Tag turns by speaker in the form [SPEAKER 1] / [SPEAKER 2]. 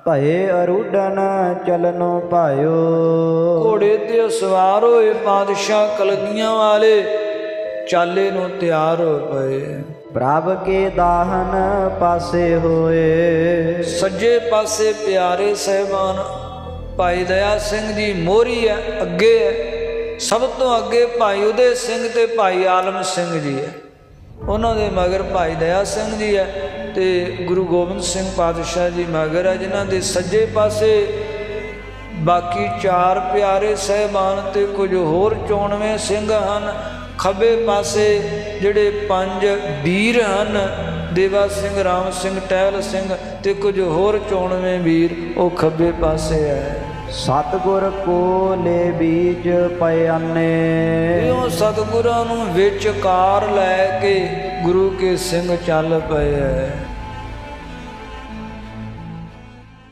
[SPEAKER 1] ਭਏ ਅਰੂਡਨ ਚਲਨੋ ਭਾਇਓ
[SPEAKER 2] ਘੋੜੇ ਤੇ ਸਵਾਰ ਹੋਏ ਪਾਤਸ਼ਾਹ ਕਲਗੀਆਂ ਵਾਲੇ ਚਾਲੇ ਨੂੰ ਤਿਆਰ ਹੋ ਪਏ।
[SPEAKER 1] ਪ੍ਰਭ ਕੇ ਦਾਹਨ ਪਾਸੇ ਹੋਏ।
[SPEAKER 2] ਸੱਜੇ ਪਾਸੇ ਪਿਆਰੇ ਸਹਿਬਾਨ ਭਾਈ ਦਇਆ ਸਿੰਘ ਜੀ ਮੋਹਰੀ ਹੈ ਅੱਗੇ ਹੈ। ਸਭ ਤੋਂ ਅੱਗੇ ਭਾਈ ਉਦੇ ਸਿੰਘ ਤੇ ਭਾਈ ਆਲਮ ਸਿੰਘ ਜੀ ਹੈ। ਉਹਨਾਂ ਦੇ ਮਗਰ ਭਾਈ ਦਇਆ ਸਿੰਘ ਜੀ ਹੈ ਤੇ ਗੁਰੂ ਗੋਬਿੰਦ ਸਿੰਘ ਪਾਤਸ਼ਾਹ ਜੀ ਮਗਰ ਹੈ, ਜਿਨ੍ਹਾਂ ਦੇ ਸੱਜੇ ਪਾਸੇ ਬਾਕੀ ਚਾਰ ਪਿਆਰੇ ਸਹਿਬਾਨ ਤੇ ਕੁਝ ਹੋਰ 94 ਸਿੰਘ ਹਨ। ਖੱਬੇ ਪਾਸੇ ਜਿਹੜੇ ਪੰਜ ਵੀਰ ਹਨ, ਦੇਵਾ ਸਿੰਘ, ਰਾਮ ਸਿੰਘ, ਟਹਿਲ ਸਿੰਘ ਤੇ ਕੁਝ ਹੋਰ 94 ਵੀਰ, ਉਹ ਖੱਬੇ ਪਾਸੇ ਹੈ।
[SPEAKER 1] ਸਤਗੁਰ ਕੋ ਲੈ ਬੀਜ ਪਏ ਅੰਨੇ
[SPEAKER 2] ਇਉਂ ਸਤਿਗੁਰਾਂ ਨੂੰ ਵਿਚਕਾਰ ਲੈ ਕੇ ਗੁਰੂ ਕੇ ਸਿੰਘ ਚੱਲ ਪਏ ਹੈ